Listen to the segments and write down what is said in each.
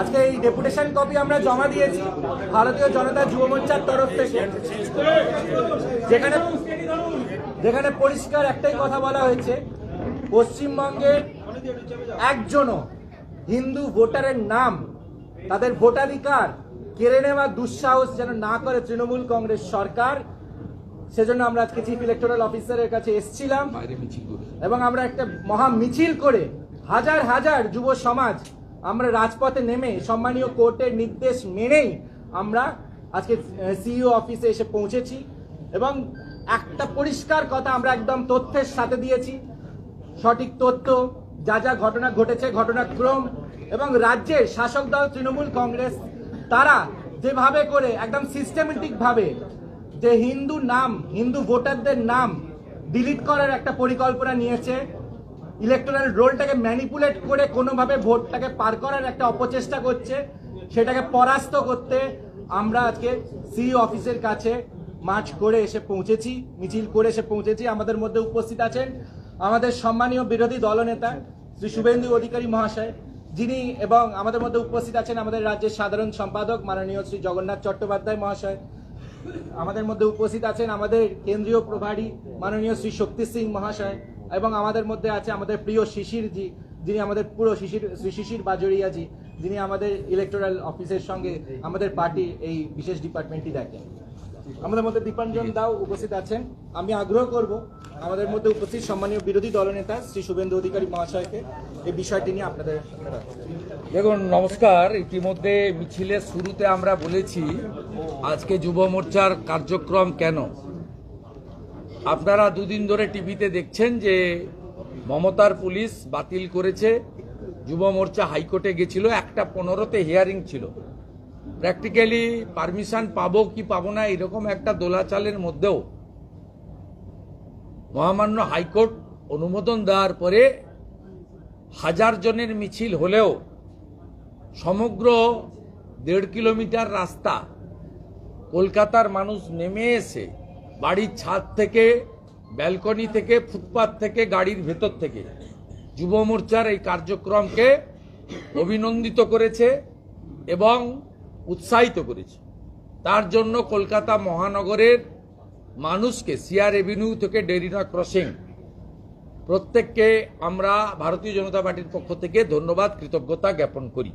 আজকে এই deputation copy আমরা জমা দিয়েছি ভারতীয় জনতা যুব মোর্চার তরফ থেকে। যেখানে যেখানে পরিষ্কার একটাই কথা বলা হয়েছে পশ্চিমবঙ্গের একজনও হিন্দু ভোটারের নাম তাদের ভোটাধিকার কেড়ে নেওয়ার দুঃসাহস যেন না করে তৃণমূল কংগ্রেস সরকার সেজন্য আমরা আজকে চিফ ইলেকটোরাল অফিসারের কাছে এসেছিলাম। এবং আমরা একটা মহা মিছিল করে হাজার হাজার যুব সমাজ আমরা রাজপথে নেমে সম্মানীয় কোর্টের নির্দেশ মেনেই আমরা আজকে সিইও অফিসে এসে পৌঁছেছি এবং একটা পরিষ্কার কথা আমরা একদম তথ্যের সাথে দিয়েছি। সঠিক তথ্য, যা যা ঘটনা ঘটেছে ঘটনাক্রম এবং রাজ্যের শাসক দল তৃণমূল কংগ্রেস, তারা যেভাবে করে একদম সিস্টেমেটিক ভাবে যে হিন্দু নাম, হিন্দু ভোটারদের নাম ডিলিট করার একটা পরিকল্পনা নিয়েছে। ইলেকটোরাল রোলটাকে ম্যানিপুলেট করে কোনোভাবে ভোটটাকে পার করার একটা অপচেষ্টা করছে, সেটাকে পরাস্ত করতে আমরা আজকে সি অফিসের কাছে মার্চ করে এসে পৌঁছেছি, মিছিল করে এসে পৌঁছেছি, আমাদের মধ্যে উপস্থিত আছেন আমাদের সম্মানীয় বিরোধী দলনেতা শ্রী শুভেন্দু অধিকারী মহাশয়, যিনি এবং আমাদের মধ্যে উপস্থিত আছেন আমাদের রাজ্যের সাধারণ সম্পাদক মাননীয় শ্রী জগন্নাথ চট্টোপাধ্যায় মহাশয়, আমাদের মধ্যে উপস্থিত আছেন আমাদের কেন্দ্রীয় প্রভারী মাননীয় শ্রী শক্তি সিং মহাশয় এবং আমাদের মধ্যে আছে আমাদের প্রিয় শিশির জি, যিনি আমাদের পুরো শিশির শিশির বাজরিয়া জি, যিনি আমাদের ইলেকটোরাল অফিসের সঙ্গে আমাদের পার্টি এই বিশেষ ডিপার্টমেন্টটি দেখেন। আমাদের মধ্যে দীপাঞ্জন দাও উপস্থিত আছেন। আমি আগ্রহ করব আমাদের মধ্যে উপস্থিত সম্মানীয় বিরোধী দলনেতা শ্রী শুভেন্দু অধিকারী মহাশয়কে এই বিষয়টি নিয়ে আপনাদের দেখুন, নমস্কার। ইতিমধ্যে মিছিলের শুরুতে আমরা বলেছি, আজকে যুব মোর্চার কার্যক্রম কেন? আপনারা দুদিন ধরে টিভিতে দেখছেন যে মমতার পুলিশ বাতিল করেছে। যুব মোর্চা হাইকোর্টে গেছিল, একটা পনেরোতে হিয়ারিং ছিল। প্র্যাকটিক্যালি পারমিশন পাবো কি পাবো না এরকম একটা দোলাচালের মধ্যেও মহামান্য হাইকোর্ট অনুমোদন দেওয়ার পরে হাজার জনের মিছিল হলেও সমগ্র দেড় কিলোমিটার রাস্তা কলকাতার মানুষ নেমে এসে বাড়ির ছাদ থেকে, ব্যালকনি থেকে, ফুটপাত থেকে, গাড়ির ভেতর থেকে। যুব মোর্চার এই কার্যক্রমকে অভিনন্দিত করেছে এবং উৎসাহিত করেছে। তার জন্য কলকাতা মহানগরের মানুষকে সিআর এভিনিউ থেকে ডেরিনা ক্রসিং, প্রত্যেককে আমরা ভারতীয় জনতা পার্টির পক্ষ থেকে ধন্যবাদ, কৃতজ্ঞতা জ্ঞাপন করি।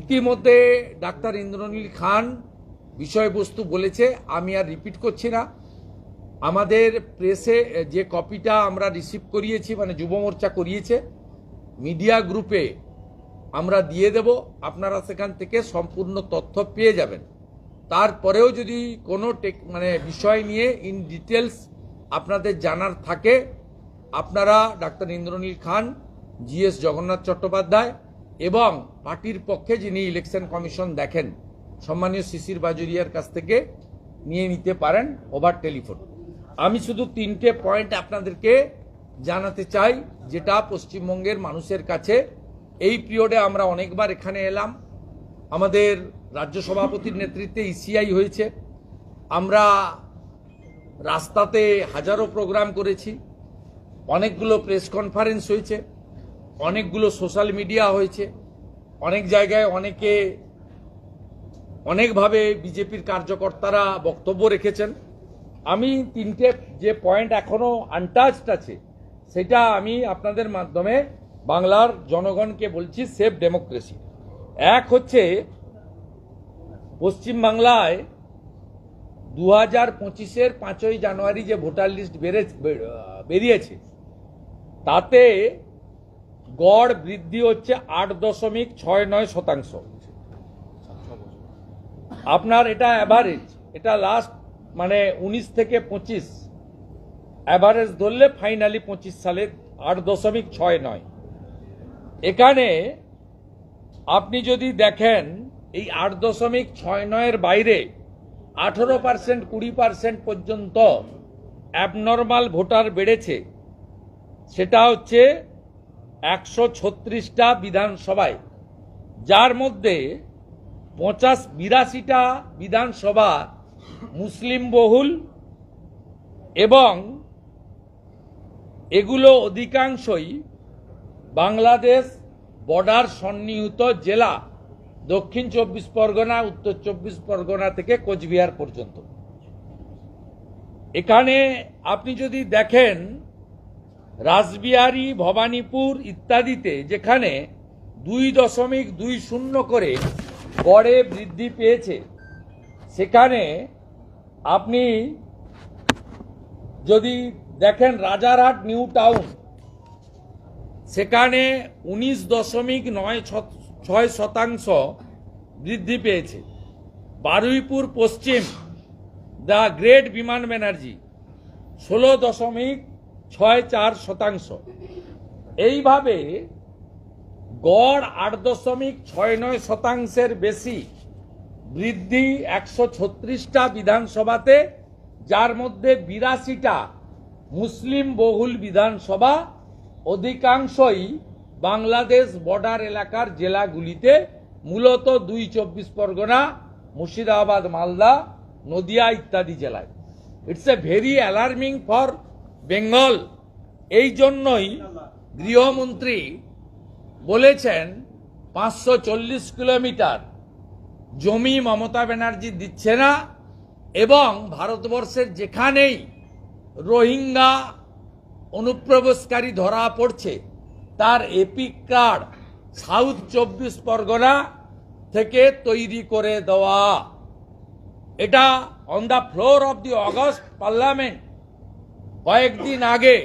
ইতিমধ্যে ডাক্তার ইন্দ্রনীল খান বিষয়বস্তু বলেছে, আমি আর রিপিট করছি না। আমাদের প্রেসে যে কপিটা আমরা রিসিভ করিয়েছি মানে যুব মোর্চা করিয়েছে মিডিয়া গ্রুপে আমরা দিয়ে দেব, আপনারা সেখান থেকে সম্পূর্ণ তথ্য পেয়ে যাবেন। তারপরেও যদি কোনো টেক মানে বিষয় নিয়ে ইন ডিটেলস আপনাদের জানার থাকে, আপনারা ডাক্তার ইন্দ্রনীল খান জিএস জগন্নাথ চট্টোপাধ্যায় এবং পার্টির পক্ষে যিনি ইলেকশন কমিশন দেখেন সম্মানীয় শিশির বাজুরিয়ার কাছ থেকে নিয়ে নিতে পারেন ওভার টেলিফোন আমি শুধু তিনটে পয়েন্ট আপনাদেরকে জানাতে চাই, যেটা পশ্চিমবঙ্গের মানুষের কাছে এই পিরিয়ডে আমরা অনেকবার এখানে এলাম। আমাদের রাজ্য সভাপতির নেতৃত্বে ইসিআই হয়েছে। আমরা রাস্তাতে হাজারো প্রোগ্রাম করেছি। অনেকগুলো প্রেস কনফারেন্স হয়েছে। অনেকগুলো সোশ্যাল মিডিয়া হয়েছে। অনেক জায়গায় অনেকে অনেকভাবে বিজেপির কার্যকর্তারা বক্তব্য রেখেছেন। আমি তিনটে যে পয়েন্ট এখনও আনটাচড আছে, সেটা আমি আপনাদের মাধ্যমে বাংলার জনগণকে বলছি সেফ ডেমোক্রেসি এক হচ্ছে, পশ্চিমবাংলায় দু হাজার পঁচিশের পাঁচই জানুয়ারি যে ভোটার লিস্ট বেড়ে, বেরিয়েছে, তাতে গড় বৃদ্ধি হচ্ছে আট দশমিক ছয় নয় শতাংশ। আপনার এটা অ্যাভারেজ এটা লাস্ট মানে উনিশ থেকে পঁচিশ। অ্যাভারেজ ধরলে ফাইনালি পঁচিশ সালে আট দশমিক ছয় নয়। এখানে আপনি যদি দেখেন, এই আট দশমিক ছয় নয়ের বাইরে আঠেরো পার্সেন্ট কুড়ি পার্সেন্ট পর্যন্ত অ্যাবনর্মাল ভোটার বেড়েছে। সেটা হচ্ছে একশো ছত্রিশটা বিধানসভায়। যার মধ্যে পঞ্চাশ বিরাশিটা বিধানসভা মুসলিম বহুল এবং এগুলো অধিকাংশই বাংলাদেশ বর্ডার সন্নিহিত জেলা দক্ষিণ চব্বিশ পরগনা, উত্তর চব্বিশ পরগনা থেকে কোচবিহার পর্যন্ত। এখানে আপনি যদি দেখেন রাসবিহারী, ভবানীপুর ইত্যাদিতে যেখানে দুই দশমিক দুই শূন্য করে গড়ে বৃদ্ধি পেয়েছে। সেখানে আপনি যদি দেখেন রাজারহাট নিউ টাউন, সেখানে উনিশ দশমিক নয় ছয় শতাংশ বৃদ্ধি পেয়েছে। বারুইপুর পশ্চিম, দ্য গ্রেট বিমান ব্যানার্জি, ষোলো দশমিক ছয় চার শতাংশ। এইভাবে গড় আট দশমিক ছয় নয় শতাংশের বেশি বৃদ্ধি একশো ছত্রিশটা বিধানসভাতে, যার মধ্যে বিরাশিটা মুসলিম বহুল বিধানসভা, অধিকাংশই বাংলাদেশ বর্ডার এলাকার জেলাগুলিতে, মূলত দুই চব্বিশ পরগনা, মুর্শিদাবাদ, মালদা, নদিয়া ইত্যাদি জেলায়। It's a very alarming for Bengal এই জন্যই গৃহমন্ত্রী বলেছেন পাঁচশো চল্লিশ কিলোমিটার জমি মমতা ব্যানার্জি দিচ্ছে না এবং ভারতবর্ষের যেখানেই রোহিঙ্গা অনুপ্রবেশকারী ধরা পড়ছে, তার এপিক কার্ড সাউথ চব্বিশ পরগনা থেকে তৈরি করে দেওয়া। এটা on the floor of the August parliament কয়েকদিন আগে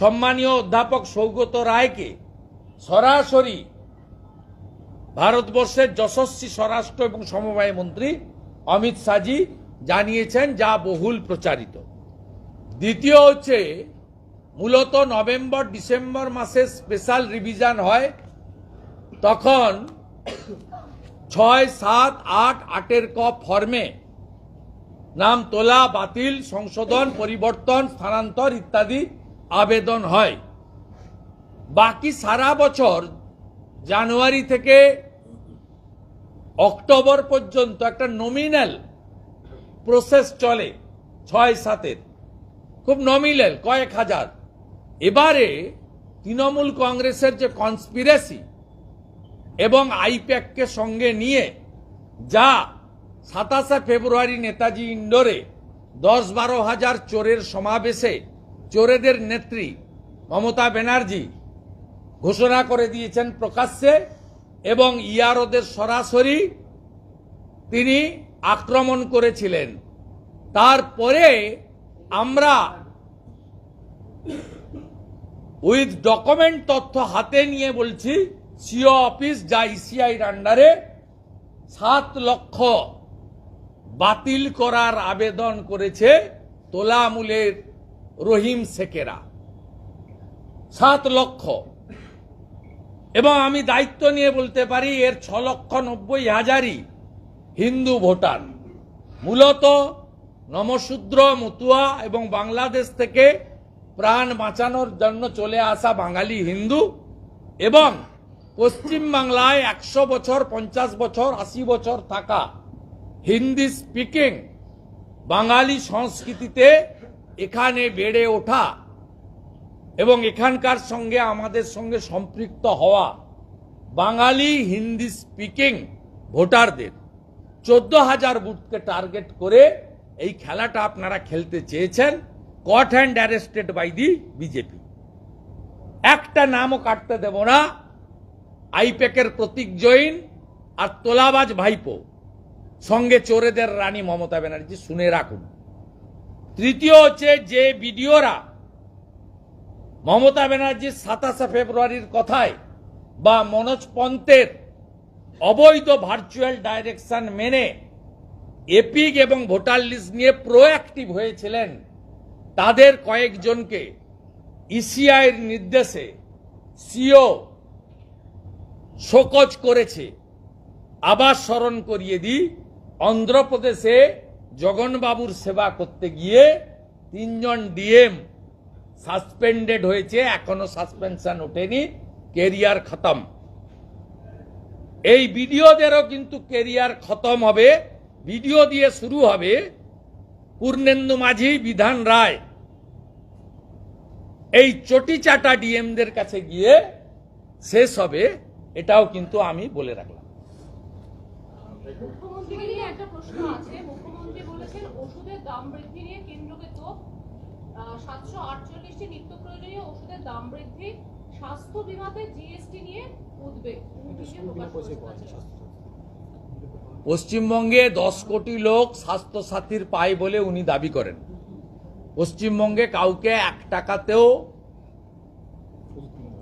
সম্মানীয় অধ্যাপক সৌগত রায়কে সরাসরি ভারতবর্ষের যশস্বী স্বরাষ্ট্র এবং সমবায় মন্ত্রী অমিত শাহজি জানিয়েছেন, যা বহুল প্রচারিত। দ্বিতীয় হচ্ছে, মূলত নভেম্বর, ডিসেম্বর মাসে স্পেশাল রিভিশন হয়। তখন ছয়, সাত, আট, আটের ক ফর্মে নাম তোলা, বাতিল, সংশোধন, পরিবর্তন, স্থানান্তর ইত্যাদি আবেদন হয়। বাকি সারা বছর জানুয়ারি থেকে অক্টোবর পর্যন্ত একটা নমিনাল প্রসেস চলে, ছয় সাতের। খুব নমিনাল কয়েক হাজার। এবারে তৃণমূল কংগ্রেসের যে কনস্পিরেসি এবং আইপ্যাককে সঙ্গে নিয়ে যা সাতাশে ফেব্রুয়ারি নেতাজি ইন্ডোরে দশ বারো হাজার চোরের সমাবেশে চোরেদের নেত্রী মমতা ব্যানার্জি ঘোষণা করে দিয়েছেন প্রকাশ্যে এবং ইয়ারোদের সরাসরি তিনি আক্রমণ করেছিলেন। তারপরে আমরা উইথ ডকুমেন্ট তথ্য হাতে নিয়ে বলছি, সিও অফিস যা ইসিআইর আন্ডারে সাত লক্ষ বাতিল করার আবেদন করেছে তোলামূলের রহিম শেখেরা। সাত লক্ষ। এবং আমি দায়িত্ব নিয়ে বলতে পারি, এর ছ লক্ষ নব্বই হাজারই হিন্দু ভোটার। মূলত নমশূদ্র, মতুয়া এবং বাংলাদেশ থেকে প্রাণ বাঁচানোর জন্য চলে আসা বাঙালি হিন্দু এবং পশ্চিম বাংলায় একশো বছর, পঞ্চাশ বছর, আশি বছর থাকা হিন্দি স্পিকিং বাঙালি সংস্কৃতিতে এখানে বেড়ে ওঠা। এবং এখানকার সঙ্গে আমাদের সঙ্গে সম্পৃক্ত হওয়া বাঙালি হিন্দি স্পিকিং ভোটারদের চোদ্দ হাজার বুথকে টার্গেট করে এই খেলাটা আপনারা খেলতে চেয়েছেন caught hand arrested by the BJP একটা নামও কাটতে দেব না, আইপ্যাকের প্রতীক জৈন আর তোলাবাজ ভাইপো, সঙ্গে চোরেদের রানী মমতা ব্যানার্জি, শুনে রাখুন। তৃতীয় হচ্ছে যে ভিডিওরা মমতা ব্যানার্জির সাতাশে ফেব্রুয়ারির কথায়, বা মনোজ পন্তের অবৈধ ভার্চুয়াল ডাইরেকশন মেনে এপিক এবং ভোটার লিস্ট নিয়ে প্রোঅ্যাক্টিভ হয়েছিলেন তাদের কয়েকজনকে। ইসিআইয়ের নির্দেশে সিও শোকজ করেছে। আবার স্মরণ করিয়ে দিই, অন্ধ্রপ্রদেশে জগনবাবুর সেবা করতে গিয়ে তিনজন ডিএম সাসপেন্ডেড হয়েছে, এখনও সাসপেনশন ওঠেনি, কেরিয়ার খতম। এই ভিডিওদেরও কিন্তু কেরিয়ার খতম হবে। ভিডিও দিয়ে শুরু হবে পূর্ণেন্দু মাঝি, বিধান রায়। এই চটি চাটা ডিএমদের কাছে গিয়ে শেষ হবে, এটাও কিন্তু আমি বলে রাখলাম। মুখ্যমন্ত্রীকে নিয়ে একটা প্রশ্ন আছে। মুখ্যমন্ত্রী বলেছেন ওষুধের দাম বৃদ্ধি নিয়ে কেন্দ্রকে সাতশো আটচল্লিশটি নিত্য প্রয়োজনীয় ওষুধের দাম বৃদ্ধি স্বাস্থ্য বিমাতে জিএসটি নিয়ে উদ্বেগ। পশ্চিমবঙ্গে দশ কোটি লোক স্বাস্থ্যসাথীর পায় বলে উনি দাবি করেন। পশ্চিমবঙ্গে কাউকে এক টাকাতেও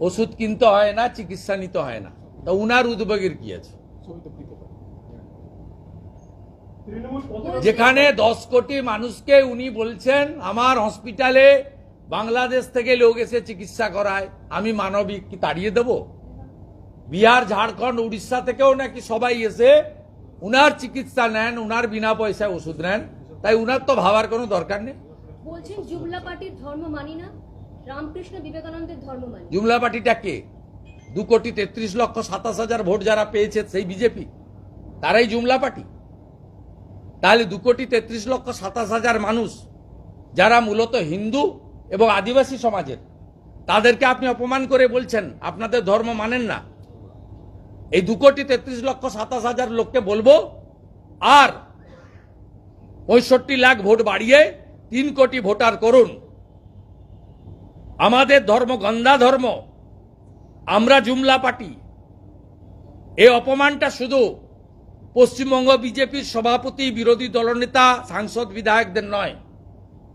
ওষুধ কিনতে হয় না চিকিৎসা নিতে হয় না। তা উনার উদ্বেগের কি আছে? যেখানে দশ কোটি মানুষকে উনি বলছেন আমার হসপিটালে বাংলাদেশ থেকে লোক এসে চিকিৎসা করায় আমি মানবিক কি তাড়িয়ে দেব? বিহার ঝাড়খণ্ড উড়িষ্যা থেকেও নাকি সবাই এসে উনার চিকিৎসা নেন উনার বিনা পয়সায় ওষুধ নেন। তাই উনার তো ভাবার কোনো দরকার নেই। বলছেন জুমলা পার্টির ধর্ম মানি না রামকৃষ্ণ বিবেকানন্দের ধর্ম মানি। জুমলা পার্টিটা কে? দু কোটি তেত্রিশ লক্ষ সাতাশ হাজার ভোট যারা পেয়েছে সেই বিজেপি। তারাই জুমলা পার্টি। তাহলে দু কোটি তেত্রিশ লক্ষ সাতাশ হাজার মানুষ, যারা মূলত হিন্দু এবং আদিবাসী সমাজের, তাদেরকে আপনি অপমান করে বলছেন, আপনাদের ধর্ম মানেন না। এই দু কোটি তেত্রিশ লক্ষ সাতাশ হাজার লোককে বলব, আর পঁয়ষট্টি লাখ ভোট বাড়িয়ে তিন কোটি ভোটার করুন। আমাদের ধর্ম গন্ধা ধর্ম, আমরা জুমলা পার্টি। এই অপমানটা শুধু পশ্চিমবঙ্গ বিজেপির সভাপতি বিরোধী দলনেতা সাংসদ বিধায়কদের নয়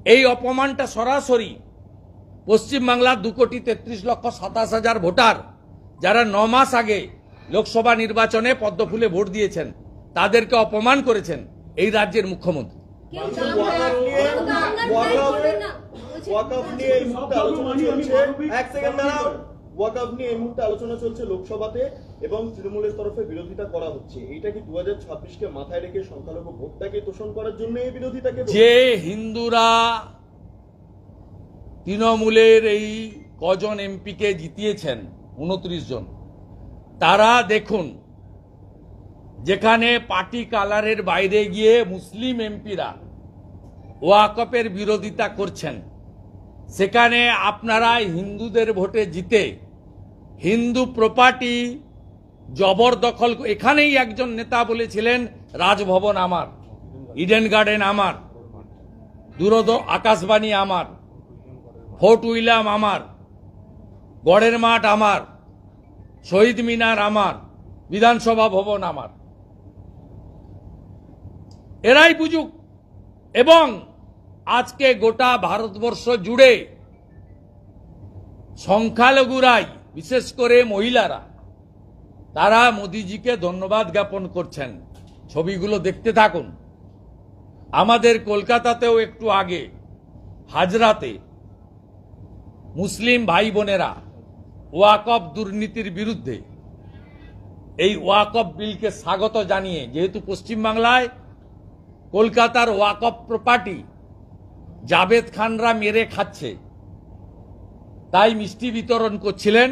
এই অপমানটা সরাসরি পশ্চিমবাংলার দু কোটি তেত্রিশ লক্ষ সাতাশ হাজার ভোটার যারা ন মাস আগে লোকসভা নির্বাচনে পদ্মফুলে ভোট দিয়েছেন তাদেরকে অপমান করেছেন এই রাজ্যের মুখ্যমন্ত্রী নিয়ে ওয়াকআপ নিয়ে এই মুহূর্তে আলোচনা চলছে লোকসভাতে এবং তৃণমূলের তরফে বিরোধিতা করা হচ্ছে। এইটা কি দু হাজার ছাব্বিশকে মাথায় রেখে সংখ্যালঘু ভোটটাকে তোষণ করার জন্য এই বিরোধিতাকে যে হিন্দুরা তৃণমূলের এই কজন এমপিকে জিতিয়েছেন, উনত্রিশ জন, তারা দেখুন, যেখানে পার্টি কালারের বাইরে গিয়ে মুসলিম এমপিরা ওয়াকপের বিরোধিতা করছেন, সেখানে আপনারা হিন্দুদের ভোটে জিতে হিন্দু প্রপার্টি জবরদখল এখানেই একজন নেতা বলেছিলেন, রাজভবন আমার ইডেন গার্ডেন আমার, দূরদ আকাশবাণী আমার ফোর্ট উইলাম আমার, গড়ের মাঠ আমার, শহীদ মিনার আমার, বিধানসভা ভবন আমার। এরাই বুঝুক। এবং আজকে গোটা ভারতবর্ষ জুড়ে সংখ্যালঘুরাই বিশেষ করে মহিলারা, তারা মোদিজিকে ধন্যবাদ জ্ঞাপন করছেন। ছবিগুলো দেখতে থাকুন। আমাদের কলকাতাতেও একটু আগে, হাজরাতে, মুসলিম ভাই বোনেরা ওয়াকফ দুর্নীতির বিরুদ্ধে এই ওয়াকফ বিলকে স্বাগত জানিয়ে, যেহেতু পশ্চিমবাংলায় কলকাতার ওয়াকফ প্রপার্টি জাভেদ খানরা মেরে খাচ্ছে তাই মিষ্টি বিতরণ করছিলেন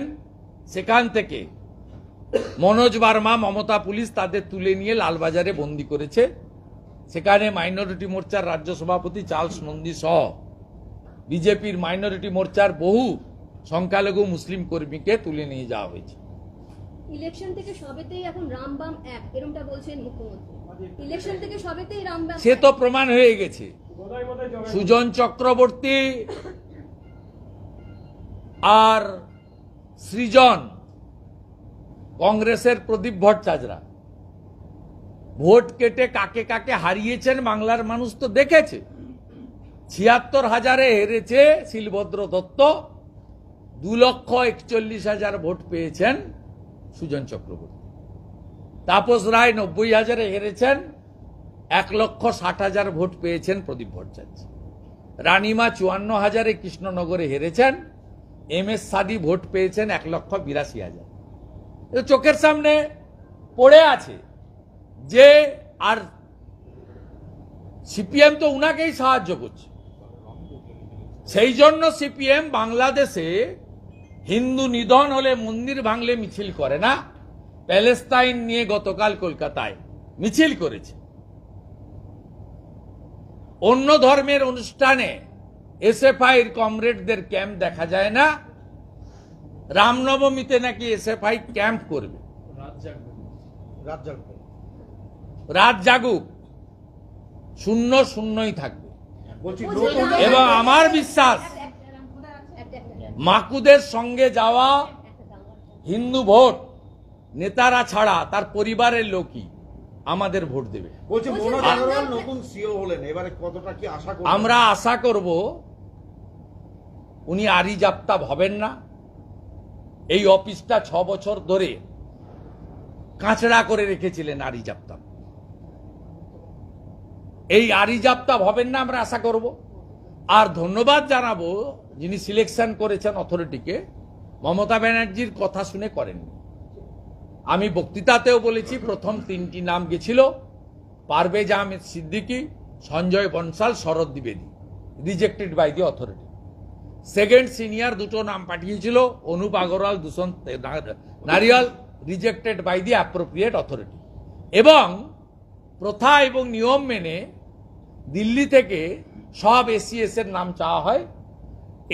সেখান থেকে। মনোজ বার্মা মমতা পুলিশ তাদের তুলে নিয়ে লালবাজারে বন্দি করেছে। সেখানে মাইনরিটি মোর্চার রাজ্য সভাপতি চার্লস নন্দী সহ বিজেপির মাইনরিটি মোর্চার বহু সংখ্যালঘু মুসলিম কর্মীকে তুলে নিয়ে যাওয়া হয়েছে। ইলেকশন থেকে সবেতেই এখন রামবাম এক এরমটা বলছেন মুখ্যমন্ত্রী। ইলেকশন থেকে সবেতেই রামবাম সে তো প্রমাণ হয়ে গেছে। সুজন চক্রবর্তী আর সৃজন কংগ্রেসের প্রদীপ ভট্টাচার্যরা ভোট কেটে কাকে কাকে হারিয়েছেন বাংলার মানুষ তো দেখেছে। ছিয়াত্তর হাজারে হেরেছে শিলভদ্র দত্ত, দু লক্ষ একচল্লিশ হাজার ভোট পেয়েছেন সুজন চক্রবর্তী। তাপস রায় নব্বই হাজারে হেরেছেন, এক লক্ষ ষাট হাজার ভোট পেয়েছেন প্রদীপ ভট্টাচার্য। রানীমা চুয়ান্ন হাজারে কৃষ্ণনগরে হেরেছেন এম এস সাদি ভোট পেয়েছেন এক লক্ষ বিরাশি হাজার। চোখের সামনে পড়ে আছে যে আর সিপিএম তো উনাকেই সাহায্য করছে। সেই জন্য সিপিএম বাংলাদেশে হিন্দু নিধন হলে মন্দির ভাঙলে মিছিল করে না, প্যালেস্তাইন নিয়ে গতকাল কলকাতায় মিছিল করেছে। অন্য ধর্মের অনুষ্ঠানে এসএফআইর কমরেডদের ক্যাম্প দেখা যায় না। রামনবমীতে নাকি এসএফআই ক্যাম্প করবে। রাত জাগবে। জাগুক শূন্য শূন্যই থাকবে। এবং আমার বিশ্বাস মাকুদের সঙ্গে যাওয়া হিন্দু ভোট নেতারা ছাড়া তার পরিবারের লোকই। আমাদের ভোট দেবে। বলছি বলছি মনোজ রাত আগরওয়াল জাগবে। নতুন সিও হলেন এবারে কতটা কি আশা করছেন? আমরা আশা করব উনি আরি জাপ্তাব হবেন না। এই অফিসটা ছ বছর ধরে কাঁচড়া করে রেখেছিলেন আরি জাপ্তাব এই আরি জাপ্তাব হবেন না আমরা আশা করব। আর ধন্যবাদ জানাব যিনি সিলেকশন করেছেন অথরিটিকে মমতা ব্যানার্জির কথা শুনে করেননি। আমি বক্তৃতাতেও বলেছি, প্রথম তিনটি নাম গেছিল, Parvez Ahmed Siddiqui, Sanjay Bansal, Sharat দ্বিবেদী rejected by the authority second senior দুটো নাম পাঠিয়েছিল, অনুপ আগরওয়াল দূষণ নারিয়াল rejected by the appropriate authority এবং প্রথা এবং নিয়ম মেনে দিল্লি থেকে সব এসিএস এর নাম চাওয়া হয়।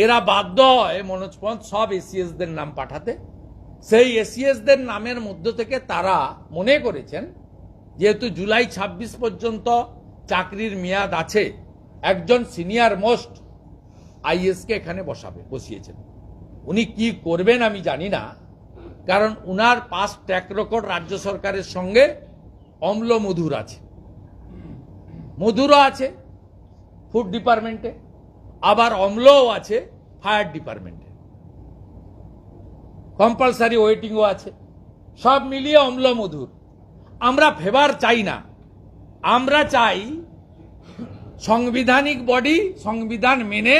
এরা বাধ্য হয় মনোজ পন্থ সব এসিএসদের নাম পাঠাতে। সেই এসিএসদের নামের মধ্য থেকে তারা মনে করেছেন, যেহেতু জুলাই ২৬ পর্যন্ত চাকরির মেয়াদ আছে, একজন সিনিয়র মোস্ট আইএসকে এখানে বসাবে, বসিয়েছেন। উনি কি করবেন আমি জানি না, কারণ উনার পাস ট্র্যাক রেকর্ড রাজ্য সরকারের সঙ্গে অম্ল মধুর আছে। মধুরও আছে ফুড ডিপার্টমেন্টে আবার অম্লও আছে ফায়ার ডিপার্টমেন্টে কম্পালসারি ওয়েটিংও আছে। সব মিলিয়ে অম্ল মধুর আমরা ফেভার চাই না। আমরা চাই সাংবিধানিক বডি, সংবিধান মেনে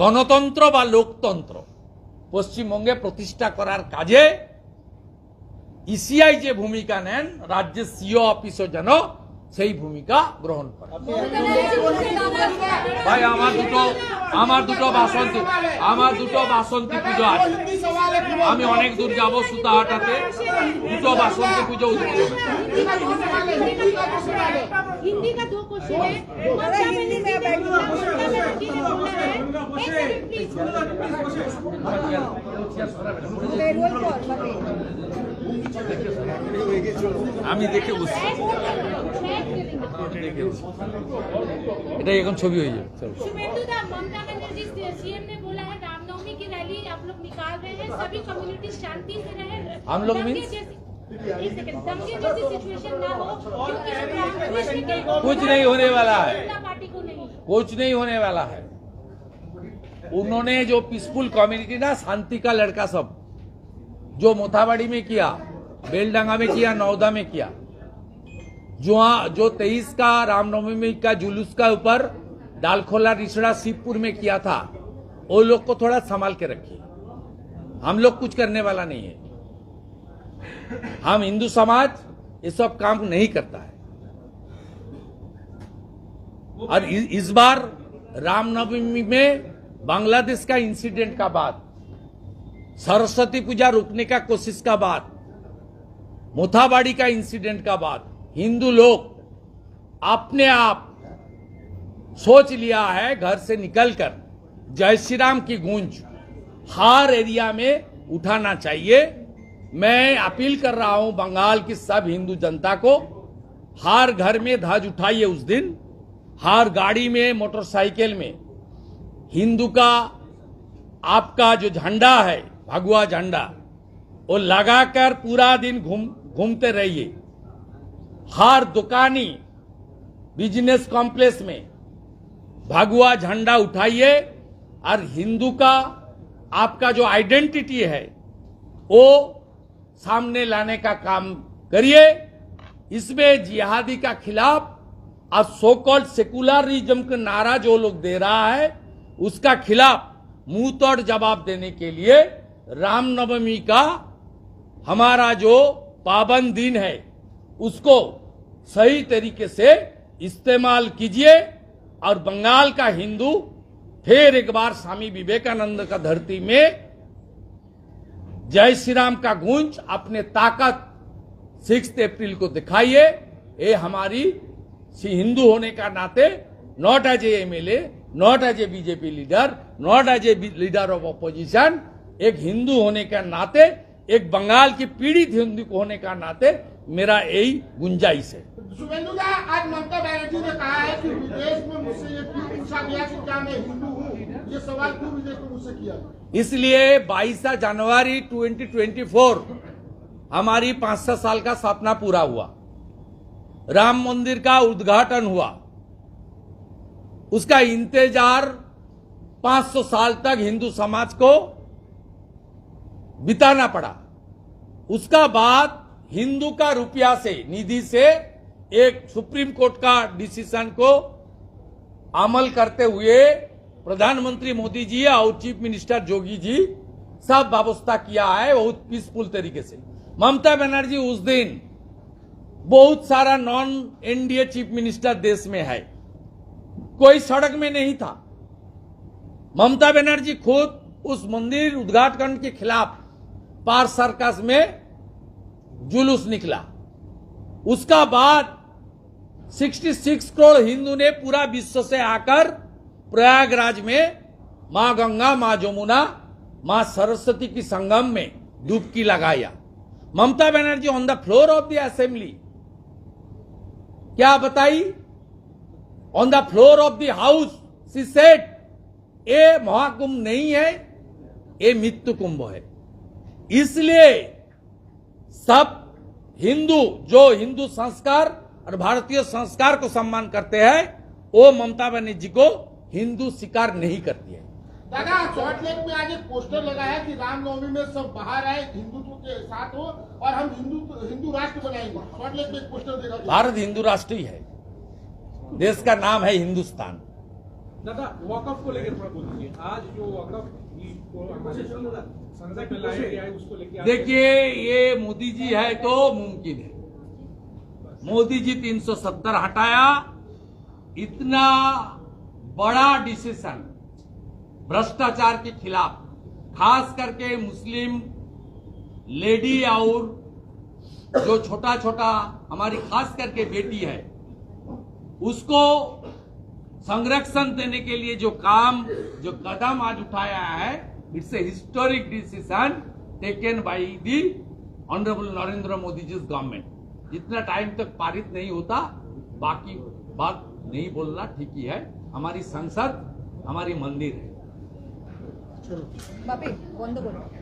গণতন্ত্র বা লোকতন্ত্র পশ্চিমবঙ্গে প্রতিষ্ঠা করার কাজে ইসিআই যে ভূমিকা নেন, রাজ্যের সিও অফিসও যেন সেই ভূমিকা গ্রহণ করে ভাই আমার দুটো আমার দুটো বাসন্তী আমার দুটো বাসন্তী পুজো আছে আমি অনেক দূর যাব সুতাহাটাতে দুটো বাসন্তী পুজো উদ্বোধন का दो क्वेश्चन है ममता बनर्जी ने ममता बनर्जी ने बोला है एक सेकंड प्लीज আমি দেখে বুঝছি এটা এখন ছবি হয়ে যাবে চলো। शुभेंदु दा ममता बनर्जी सीएम ने बोला है रामनवमी की रैली आप लोग निकाल रहे हैं सभी कम्युनिटी शांति से रहे हम लोग दंगे means? जैसी- एक सेकंड दंगे जैसी सिचुएशन ना हो क्योंकि रामकृष्ण के कुछ नहीं होने वाला है जनता पार्टी को नहीं कुछ नहीं होने वाला है उन्होंने जो पीसफुल कम्युनिटी ना शांति का लड़का सब जो मोथाबाड़ी में किया, बेलडांगा में किया, नौदा में किया जो जो तेईस का रामनवमी का जुलूस का ऊपर डालखोला रिसड़ा शिवपुर में किया था, वो लोग को थोड़ा संभाल के रखिए। हम लोग कुछ करने वाला नहीं है। हम हिंदू समाज, ये सब काम नहीं करता है। और इस बार रामनवमी में बांग्लादेश का इंसिडेंट का बाद सरस्वती पूजा रुकने का कोशिश का बाद, मोथाबाड़ी का इंसिडेंट का बाद, हिंदू लोग अपने आप सोच लिया है घर से निकलकर, जय श्री राम की गूंज हर एरिया में उठाना चाहिए। मैं अपील कर रहा हूँ बंगाल की सब हिंदू जनता को, हर घर में ध्वज उठाइए उस दिन, हर गाड़ी में, मोटरसाइकिल में। हिंदू का, आपका जो झंडा है भगवा झंडा। वो लगाकर पूरा दिन घूम, घूमते रहिए। हर दुकानी बिज़नेस कॉम्प्लेक्स में भगवा झंडा उठाइए और हिंदू का, आपका जो आइडेंटिटी है, वो सामने लाने का काम करिए। इसमें जिहादी का खिलाफ और सो कॉल्ड सेकुलरिज्म का नारा जो लोग दे रहा है, उसका खिलाफ मुँह तोड़ जवाब देने के लिए रामनवमी का हमारा जो पाबंद दिन है, उसको सही तरीके से इस्तेमाल कीजिए और बंगाल का हिंदू फिर एक बार स्वामी विवेकानंद का धरती में जय श्री राम का गूंज अपने ताकत सिक्स अप्रैल को दिखाइए। ये हमारी हिंदू होने का नाते not as M L A not as a BJP leader not as a leader of opposition एक हिंदू होने के नाते एक बंगाल की पीड़ित हिंदू होने का नाते मेरा यही गुंजाइश है। शुभेंदु आज ममता बनर्जी ने कहा है कि विदेश में मुझसे ये पूछा गया कि क्या मैं हिंदू हूँ? ये सवाल क्यों विदेश में मुझसे किया इसलिए 22 जनवरी 2024 हमारी पाँच सौ साल का सपना पूरा हुआ। राम मंदिर का उद्घाटन हुआ। उसका इंतज़ार 500 साल तक हिंदू समाज को बिताना पड़ा। उसका बाद हिंदू का रुपया से, निधि से एक सुप्रीम कोर्ट का डिसीज़न को अमल करते हुए प्रधानमंत्री मोदी जी और चीफ मिनिस्टर जोगी जी सब व्यवस्था किया है बहुत पीसफुल तरीके से। ममता बनर्जी उस दिन बहुत सारा नॉन एनडीए चीफ मिनिस्टर देश में है। कोई सड़क में नहीं था। ममता बनर्जी खुद उस मंदिर उद्घाटन के खिलाफ पार सर्कस में जुलूस निकला। उसका बाद 66 करोड़ हिंदू ने पूरा विश्व से आकर प्रयागराज में माँ गंगा, माँ जमुना, माँ सरस्वती की संगम में डुबकी लगाया। Mamata Banerjee on the floor of the assembly क्या बताई? On the floor of the house she said ये महाकुंभ नहीं है ये मृत्यु कुंभ है। इसलिए सब हिंदू जो हिंदू संस्कार और भारतीय संस्कार को सम्मान करते हैं वो ममता बनर्जी को हिंदू स्वीकार नहीं करती है। दादा सॉल्ट लेक में आज एक पोस्टर लगा है कि रामनवमी में सब बाहर आए हिंदुत्व के साथ हो और हम हिंदू हिंदू राष्ट्र बनाएँगे। सॉल्ट लेक में एक पोस्टर देखा। भारत हिंदू राष्ट्र ही है। देश का नाम है हिंदुस्तान। दादा वॉकअप को लेकर आज जो वॉकअप देखिए ये मोदी जी है तो मुमकिन है। मोदी जी 370 हटाया। इतना बड़ा डिसीज़न भ्रष्टाचार के खिलाफ खास करके मुस्लिम लेडी और जो छोटा छोटा हमारी खास करके बेटी है उसको संरक्षण देने के लिए जो काम जो कदम आज उठाया है It's a historic decision taken by the Honorable Narendra Modi ji's government. jitna time tak parit nahi hota baki baat nahi bolna theek hi hai hamari sansad hamari mandir hai chalo बापे बंद करो